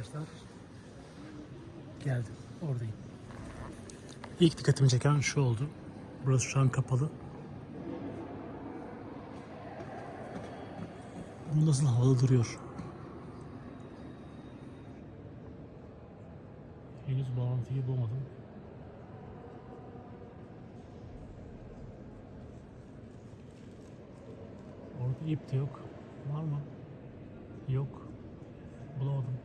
arkadaşlar. Geldim. Oradayım. İlk dikkatimi çeken şu oldu. Burası şu an kapalı. Bu nasıl havalı duruyor. Henüz bağlantıyı bulamadım. Orada ip de yok. Var mı? Yok. Bulamadım.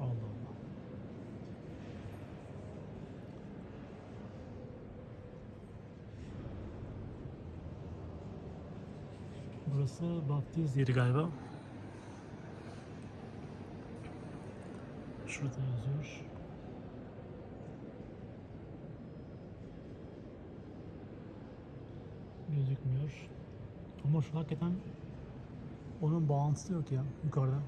Allah Allah. Burası baptiz yeri galiba. Şurada yazıyor. Gözükmüyor. Ama şu hakikaten onun bağıntısı yok ya yukarıda.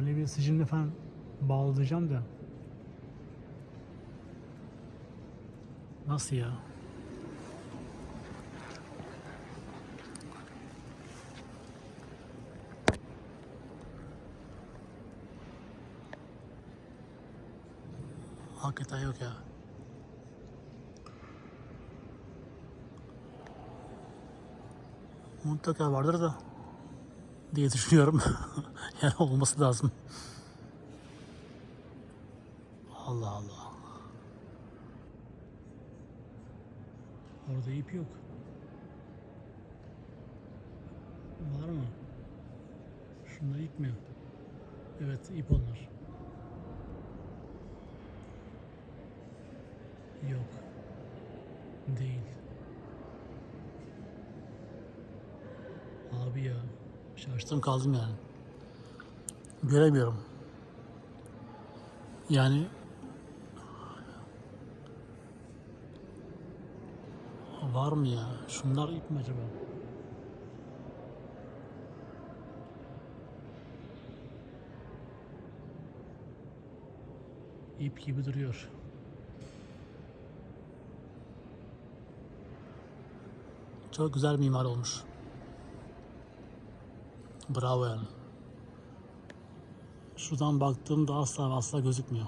Bir sicimle falan bağlayacağım da. Nasıl ya? Hakikaten yok ya. Mutlaka vardır da diye düşünüyorum. yani olması lazım. Allah Allah. Orada ip yok. Var mı? Şunda ip mi? Evet ip onlar. Yok. Değil. Abi ya. Şaştım kaldım yani. Göremiyorum. Yani var mı ya? Şunlar ip mi acaba? İp gibi duruyor. Çok güzel mimar olmuş. Bravo yani. Şuradan baktığımda asla asla gözükmüyor.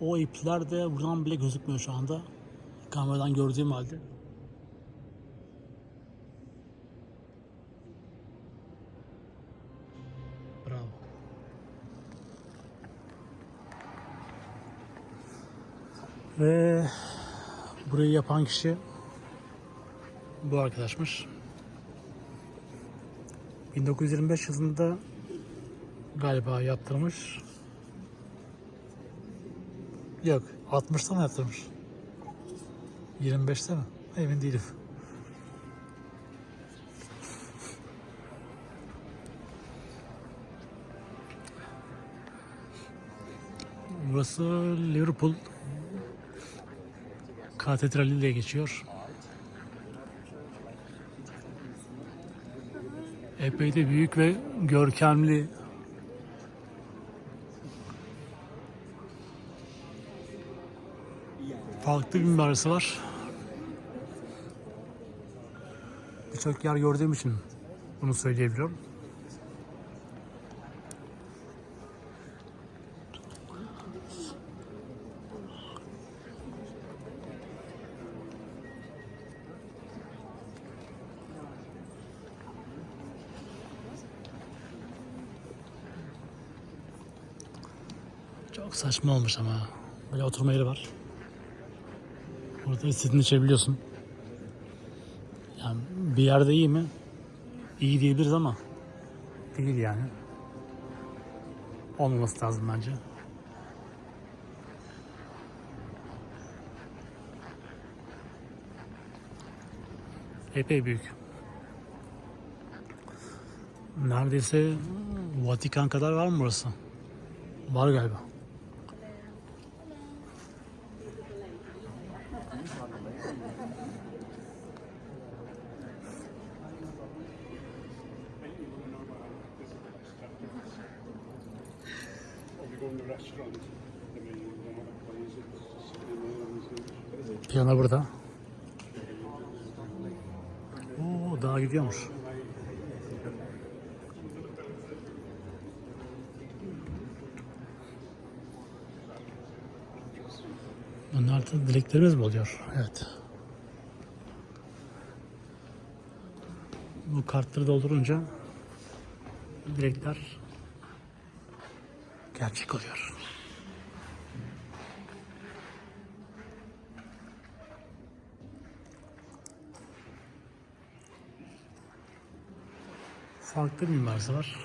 O ipler de buradan bile gözükmüyor şu anda. Kameradan gördüğüm halde. Bravo. Ve burayı yapan kişi bu arkadaşmış. 1925 yılında galiba yaptırmış. Yok, 60'ta mı yaptırmış? 25'te mi? Emin değilim. Burası Liverpool Katedrali ile geçiyor. Epey de büyük ve görkemli. Farklı bir mimarisi var. Birçok yer gördüğüm için bunu söyleyebiliyorum. Çok saçma olmuş ama. Böyle oturma yeri var. Burada istediğini içebiliyorsun. Yani bir yerde iyi mi? İyi diyebiliriz ama değil yani. Olmaması lazım bence. Epey büyük. Neredeyse Vatikan kadar var mı burası? Var galiba. Bunlar da dileklerimiz mi oluyor? Evet. Bu kartları doldurunca dilekler gerçek oluyor. farklı mimarisi var.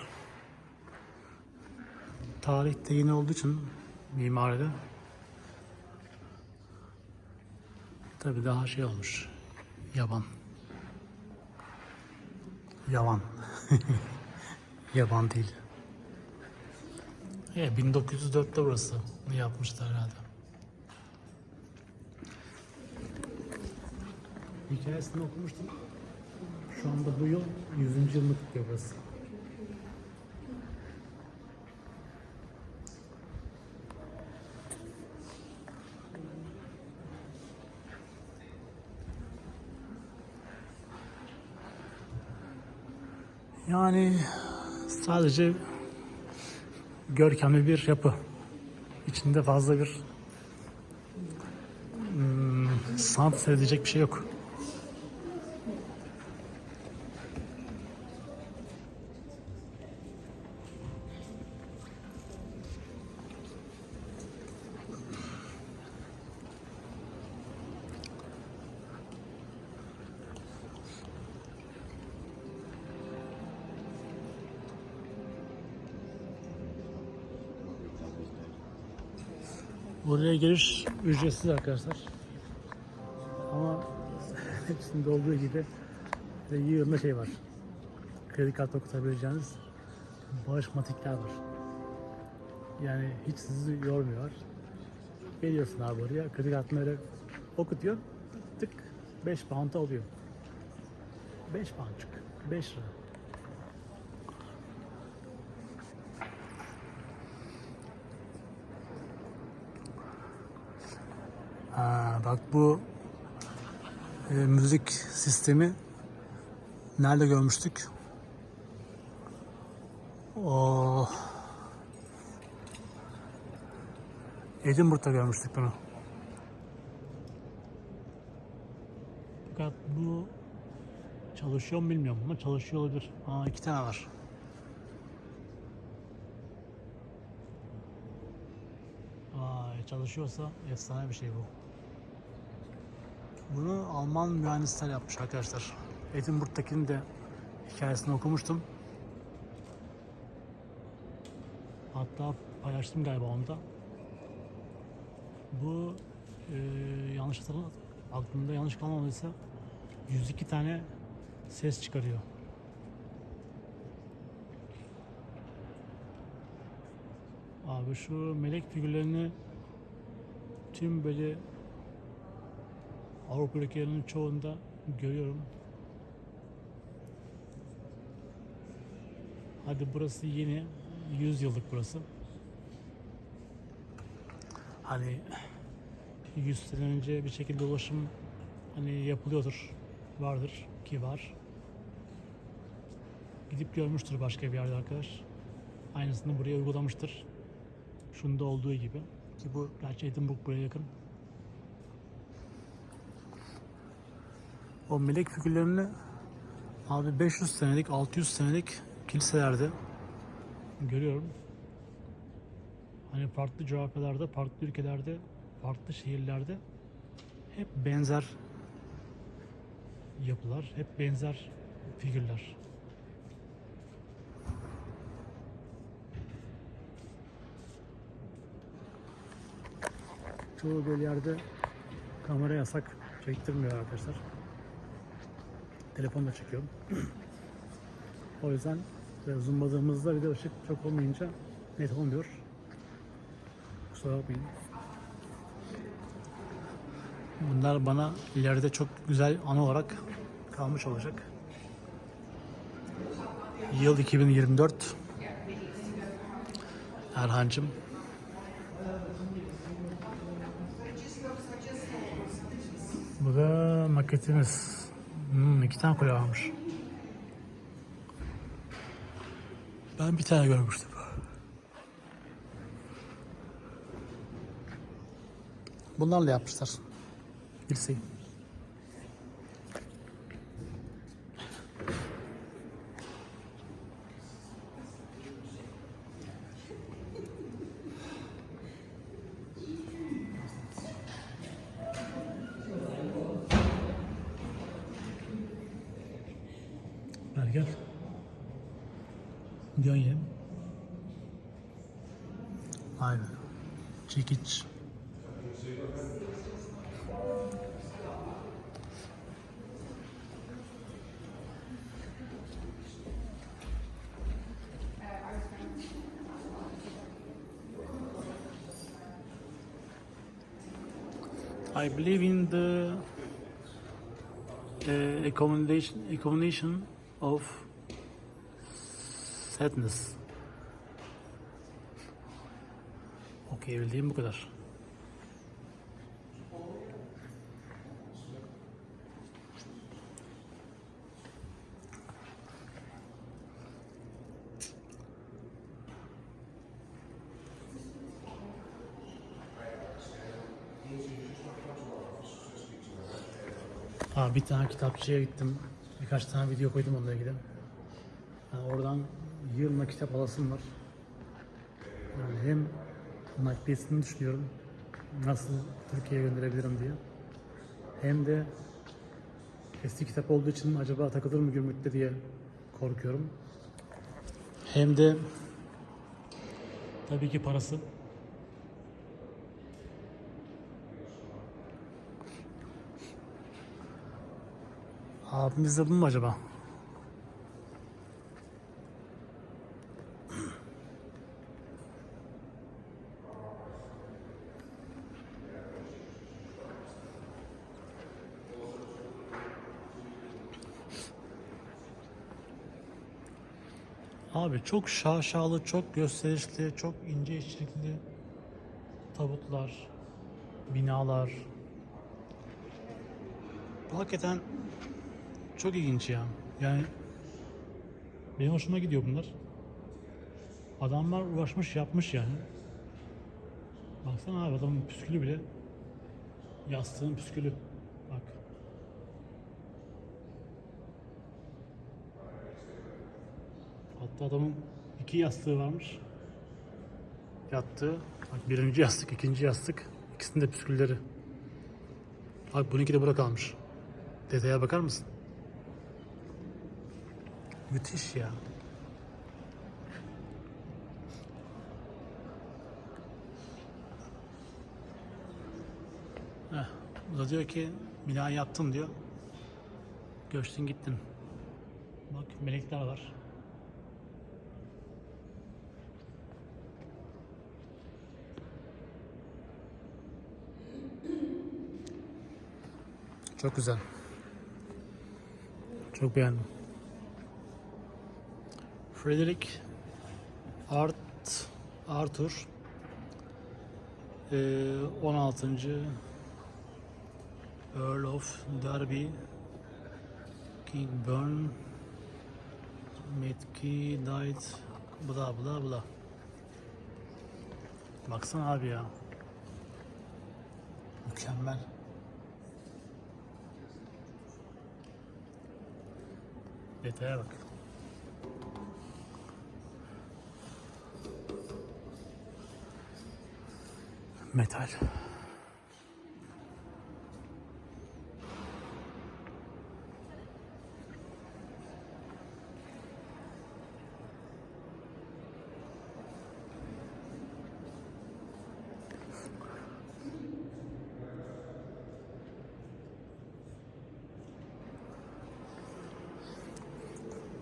Tarihte yeni olduğu için mimaride tabi daha şey olmuş. Yaban. Yavan. Yaban değil. E, 1904'te burası yapmışlar herhalde. Hikayesini okumuştum. Şu anda bu yıl 100. yılını kutluyor burası. Yani sadece görkemli bir yapı. İçinde fazla bir hmm, sanat seyredecek bir şey yok. Buraya giriş ücretsiz arkadaşlar. Ama hepsinde olduğu gibi de yığında şey var. Kredi kartı okutabileceğiniz bağış matikler var. Yani hiç sizi yormuyor. Geliyorsun abi oraya kredi kartını öyle okutuyor. Tık 5 pound'a oluyor. 5 poundçuk. 5 lira. Ha, bak bu e, müzik sistemi nerede görmüştük? O Edinburgh'da görmüştük bunu. Fakat bu çalışıyor mu bilmiyorum ama çalışıyor olabilir. Aa iki tane var. Vay çalışıyorsa efsane bir şey bu. Bunu Alman mühendisler yapmış arkadaşlar. Edinburgh'takinin de hikayesini okumuştum. Hatta paylaştım galiba onda. Bu e, yanlış hatırlam aklımda yanlış kalmamışsa 102 tane ses çıkarıyor. Abi şu melek figürlerini tüm böyle Avrupa ülkelerinin çoğunda görüyorum. Hadi burası yeni, 100 yıllık burası. Hani 100 sene önce bir şekilde ulaşım hani yapılıyordur, vardır ki var. Gidip görmüştür başka bir yerde arkadaş. Aynısını buraya uygulamıştır. Şunda olduğu gibi. Ki bu gerçi Edinburgh buraya yakın. O melek figürlerini abi 500 senelik, 600 senelik kiliselerde görüyorum. Hani farklı coğrafyalarda, farklı ülkelerde, farklı şehirlerde hep benzer yapılar, hep benzer figürler. Çoğu böyle yerde kamera yasak çektirmiyor arkadaşlar. Telefonla çekiyorum. o yüzden zoomladığımızda bir de ışık çok olmayınca net olmuyor. Kusura bakmayın. Bunlar bana ileride çok güzel anı olarak kalmış olacak. Yıl 2024. Erhan'cım Bu da maketimiz. Hmm, iki tane kule varmış. Ben bir tane görmüştüm. Bunlarla yapmışlar. Dirseği. Ver gel. Dön yem. Aynen. Çekiç. I believe in the uh, accommodation, accommodation of sadness. Okey bildiğim bu kadar. Ha, bir tane kitapçıya gittim. Birkaç tane video koydum onunla ilgili. Yani oradan yığınla kitap alasım var. Yani hem nakliyesini düşünüyorum. Nasıl Türkiye'ye gönderebilirim diye. Hem de eski kitap olduğu için acaba takılır mı gümrükte diye korkuyorum. Hem de tabii ki parası. Abimiz de bu mu acaba? Abi çok şaşalı, çok gösterişli, çok ince işçilikli tabutlar, binalar. Hakikaten çok ilginç ya. Yani benim hoşuma gidiyor bunlar. Adamlar uğraşmış yapmış yani. Baksana abi adamın püskülü bile yastığın püskülü. Bak. Hatta adamın iki yastığı varmış. Yattığı. Bak birinci yastık, ikinci yastık. İkisinin de püskülleri. Bak bununki de burada kalmış. Detaya bakar mısın? Müthiş ya. Heh, bu da diyor ki bina yaptın diyor. Göçtün gittin. Bak melekler var. Çok güzel. Çok beğendim. Frederick Art Arthur eee, 16. Earl of Derby Kingburn Metki died bla bla bla Baksana abi ya. Mükemmel. Detaya bak Metal.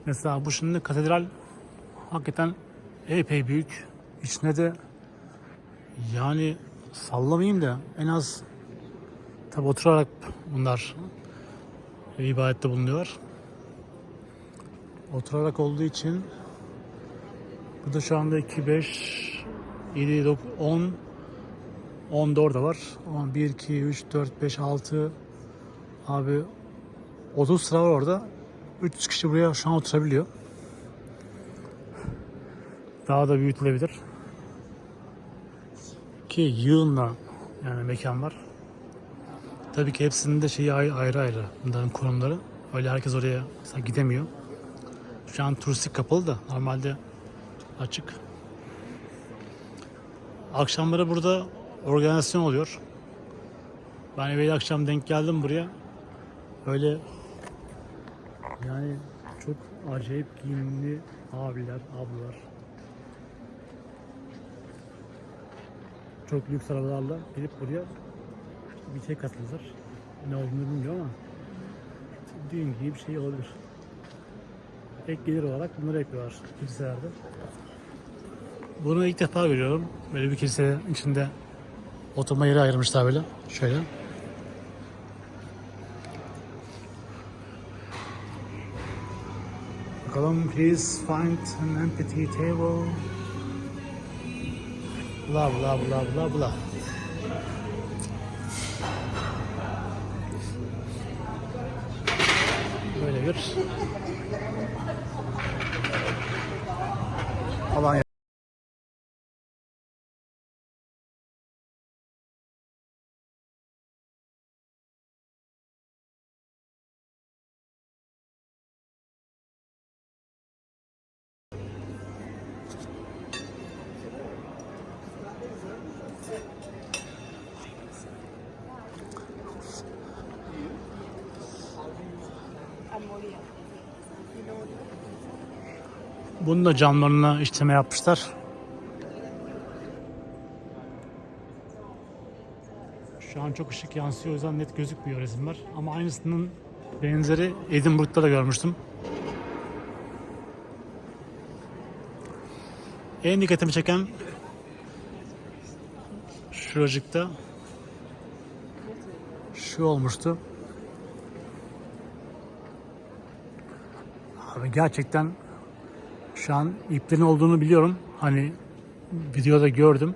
Mesela bu şimdi katedral hakikaten epey büyük. İçine de yani sallamayayım da en az tabi oturarak bunlar ibadette bulunuyorlar. Oturarak olduğu için burada şu anda 2, 5, 7, 9, 10, 10 da orada var. 10, 1, 2, 3, 4, 5, 6 abi 30 sıra var orada. 300 kişi buraya şu an oturabiliyor. Daha da büyütülebilir. Ki yığınla yani mekan var. Tabii ki hepsinin de şeyi ayrı ayrı, ayrı bunların konumları. Öyle herkes oraya gidemiyor. Şu an turistik kapalı da normalde açık. Akşamları burada organizasyon oluyor. Ben evvel akşam denk geldim buraya. Öyle yani çok acayip giyimli abiler, ablalar. Çok lüks arabalarla gelip buraya bir şey katılırlar. Ne olduğunu bilmiyorum ama düğün gibi bir şey olabilir. Ek gelir olarak bunları yapıyorlar kiliselerde. Bunu ilk defa görüyorum. Böyle bir kilise içinde oturma yeri ayırmışlar böyle. Şöyle. Bakalım please find an empty table. Bla bla bla bla bla. Böyle bir alan Bunun da camlarına işleme yapmışlar. Şu an çok ışık yansıyor o yüzden net gözükmüyor resimler. Ama aynısının benzeri Edinburgh'da da görmüştüm. En dikkatimi çeken şuracıkta şu olmuştu. Gerçekten şu an iplerin olduğunu biliyorum. Hani videoda gördüm.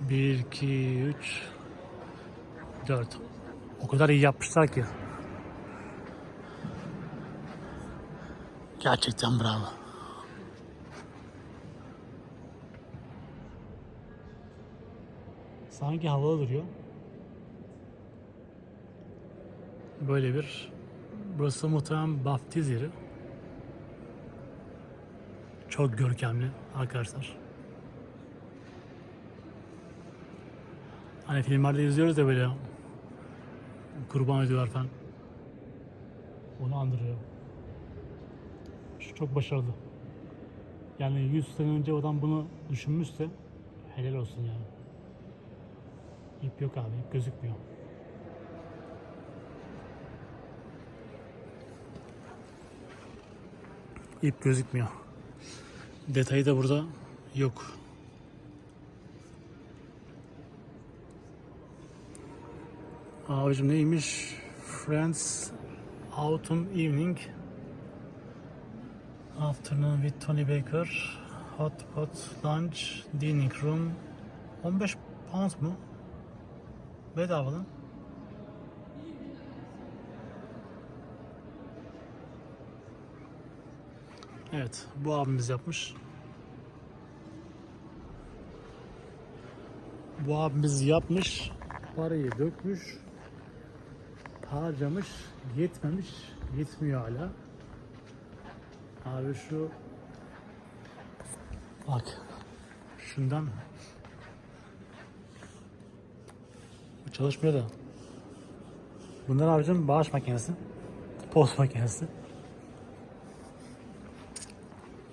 1, 2, 3, 4. O kadar iyi yapmışlar ki. Gerçekten bravo. Sanki havalı duruyor. Böyle bir burası muhtemelen baftiz yeri. Çok görkemli arkadaşlar. Hani filmlerde izliyoruz ya böyle kurban ediyorlar falan. Onu andırıyor. Çok başarılı. Yani 100 sene önce adam bunu düşünmüşse helal olsun yani. İp yok abi, ip gözükmüyor. İp gözükmüyor. Detayı da burada yok. Abicim neymiş? Friends Autumn Evening Afternoon with Tony Baker Hot Pot Lunch Dining Room 15 pound mu? Bedava lan. Evet, bu abimiz yapmış. Bu abimiz yapmış, parayı dökmüş, harcamış, yetmemiş, yetmiyor hala. Abi şu bak şundan bu çalışmıyor da bunlar abicim bağış makinesi post makinesi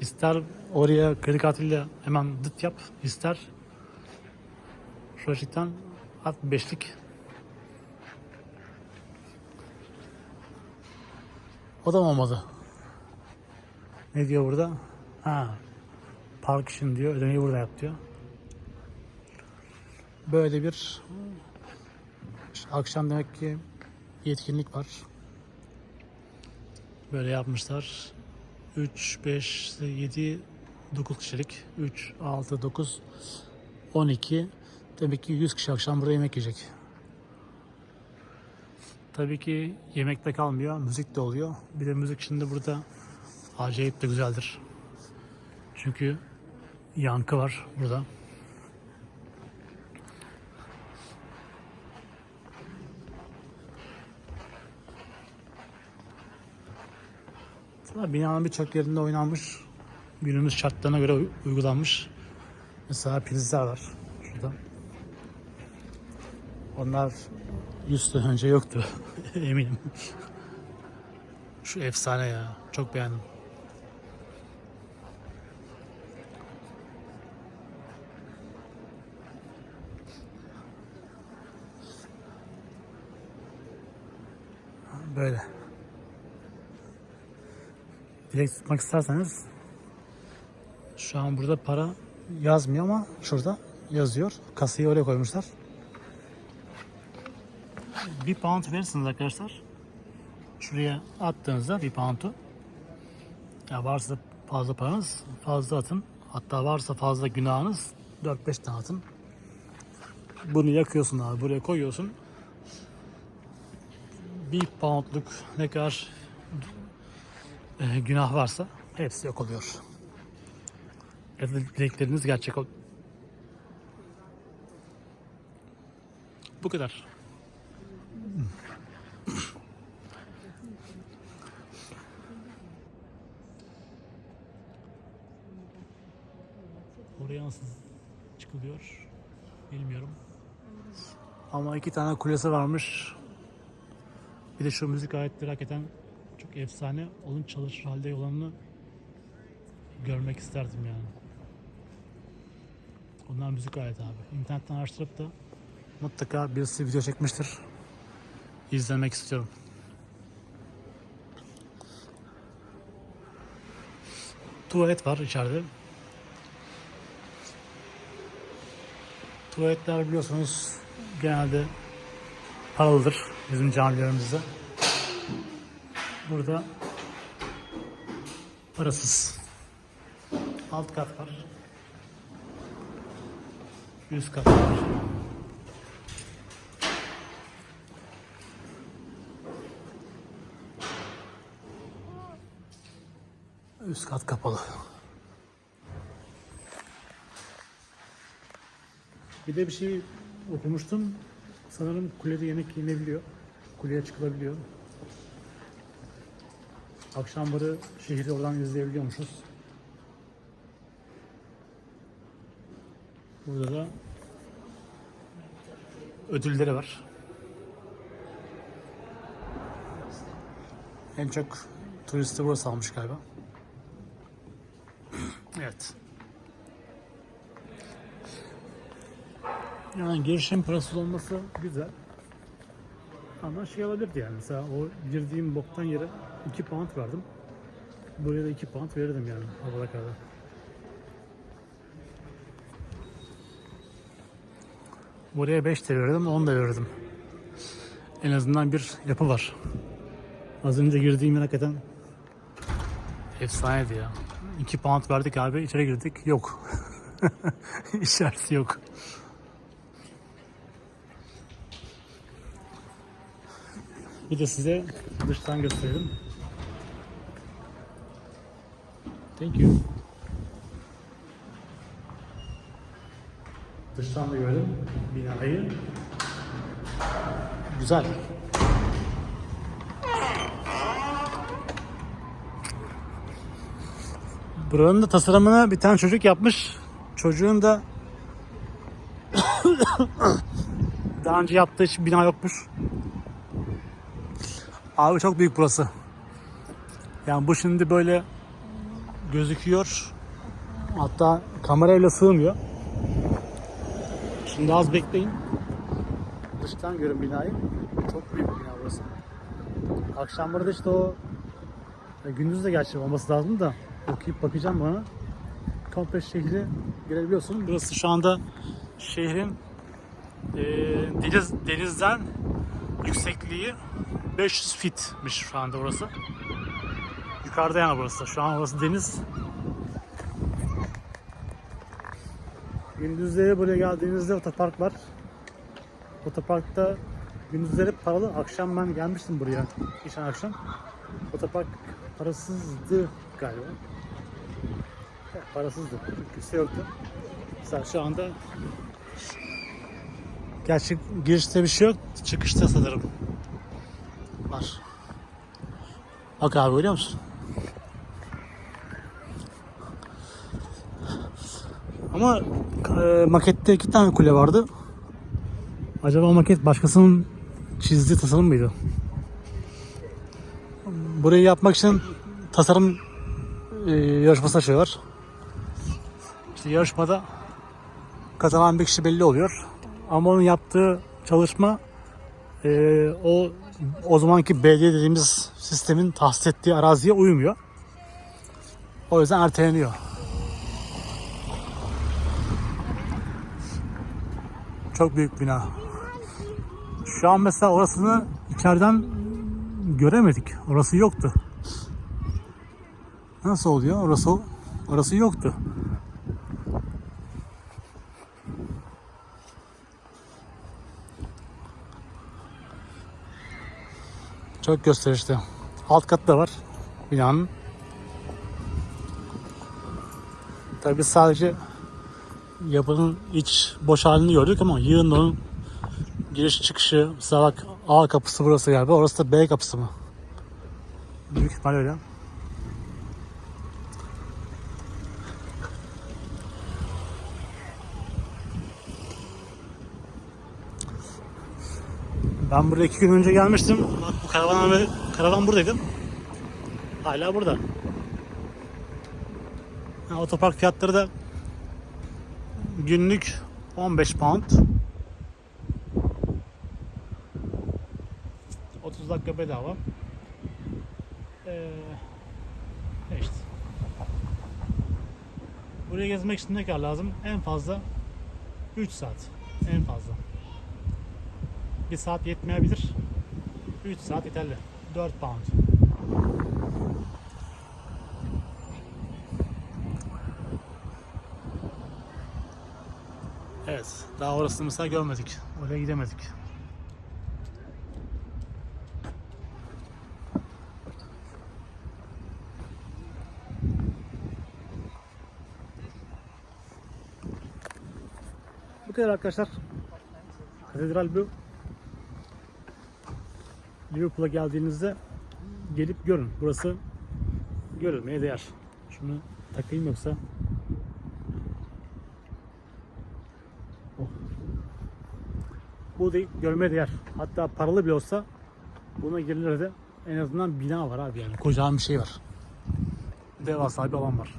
İster oraya kredi kartıyla hemen dıt yap, ister şuracıktan at beşlik. O da mı olmadı? Ne diyor burada? Ha, park için diyor, ödemeyi burada yap diyor. Böyle bir işte akşam demek ki yetkinlik var. Böyle yapmışlar. 3, 5, 7, 9 kişilik. 3, 6, 9, 12. Tabii ki 100 kişi akşam burada yemek yiyecek. Tabii ki yemekte kalmıyor, müzik de oluyor. Bir de müzik şimdi burada acayip de güzeldir. Çünkü yankı var burada. Binanın birçok yerinde oynanmış. Günümüz şartlarına göre uy- uygulanmış. Mesela prizler var şurada. Onlar 100 sene önce yoktu eminim. Şu efsane ya. Çok beğendim. Böyle. Dilek tutmak isterseniz şu an burada para yazmıyor ama şurada yazıyor. Kasayı oraya koymuşlar. Bir pound verirsiniz arkadaşlar. Şuraya attığınızda bir pound'u ya varsa fazla paranız fazla atın. Hatta varsa fazla günahınız 4-5 tane atın. Bunu yakıyorsun abi buraya koyuyorsun. Bir poundluk ne kadar e, günah varsa hepsi yok oluyor. Ya da dilekleriniz gerçek ol. Bu kadar. Oraya nasıl çıkılıyor bilmiyorum. Ama iki tane kulesi varmış. Bir de şu müzik aletleri hakikaten çok efsane. Onun çalışır halde olanını görmek isterdim yani. Onlar müzik aleti abi. İnternetten araştırıp da mutlaka birisi video çekmiştir. İzlemek istiyorum. Tuvalet var içeride. Tuvaletler biliyorsunuz genelde paralıdır bizim camilerimizde. Burada parasız. Alt kat var. Üst kat var. Üst kat kapalı. Bir de bir şey okumuştum. Sanırım kulede yemek yenebiliyor. Kuleye çıkılabiliyor. Akşamları şehri oradan izleyebiliyormuşuz. Burada da ödülleri var. En çok turisti burası almış galiba. Evet. Yani girişim parasız olması güzel. Ama şey olabilirdi yani. Mesela o girdiğim boktan yere 2 pound verdim. Buraya da 2 pound verirdim yani havada kadar. Buraya 5 TL verirdim, 10 da verirdim. En azından bir yapı var. Az önce girdiğim yer hakikaten efsaneydi ya. 2 pound verdik abi, içeri girdik, yok. İçerisi yok. Bir de size dıştan gösterelim. Thank you. Dıştan da görelim binayı. Güzel. Buranın da tasarımını bir tane çocuk yapmış. Çocuğun da daha önce yaptığı hiç bina yokmuş. Abi çok büyük burası. Yani bu şimdi böyle gözüküyor. Hatta kamerayla sığmıyor. Şimdi az bekleyin. Dıştan görün binayı. Çok büyük bir bina burası. Akşamları işte o gündüz de gerçi olması lazım da okuyup bakacağım bana. Komple şehri görebiliyorsun. Burası şu anda şehrin e, deniz, denizden yüksekliği 500 fitmiş şu anda orası. Yukarıda yani burası. Şu an orası deniz. Gündüzleri buraya geldiğinizde otopark var. Otoparkta gündüzleri paralı. Akşam ben gelmiştim buraya. geçen akşam. Otopark parasızdı galiba. Parasızdı. Kimse yoktu. Mesela şu anda Gerçi girişte bir şey yok. Çıkışta sanırım. Var. Bak abi görüyor musun? Ama e, makette iki tane kule vardı. Acaba maket başkasının çizdiği tasarım mıydı? Burayı yapmak için tasarım e, yarışması açıyorlar. İşte yarışmada kazanan bir kişi belli oluyor. Ama onun yaptığı çalışma e, o o zamanki belediye dediğimiz sistemin tahsis ettiği araziye uymuyor. O yüzden erteleniyor. Çok büyük bina. Şu an mesela orasını içeriden göremedik. Orası yoktu. Nasıl oluyor? Orası orası yoktu. Çok gösterişli. Alt katı da var binanın. Tabi sadece yapının iç boş halini gördük ama yığın onun giriş çıkışı mesela bak A kapısı burası galiba orası da B kapısı mı? Büyük ihtimal öyle. Ben buraya iki gün önce gelmiştim. Bak bu karavan, karavan buradaydı. Hala burada. Ha, otopark fiyatları da günlük 15 pound. 30 dakika bedava. Ee, işte. Buraya gezmek için ne kadar lazım? En fazla 3 saat. En fazla. 1 saat yetmeyebilir. 3 saat yeterli. 4 pound. Evet. Daha orasını mesela görmedik. Oraya gidemedik. Bu kadar arkadaşlar. Katedral bu. Liverpool'a geldiğinizde gelip görün. Burası görülmeye değer. Şunu takayım yoksa Bu değil, görmeye değer. Hatta paralı bile olsa buna girilir de en azından bina var abi yani. Kocaman bir şey var. Devasa bir alan var.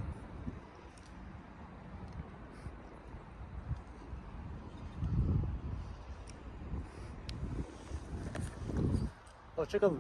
Hoşçakalın.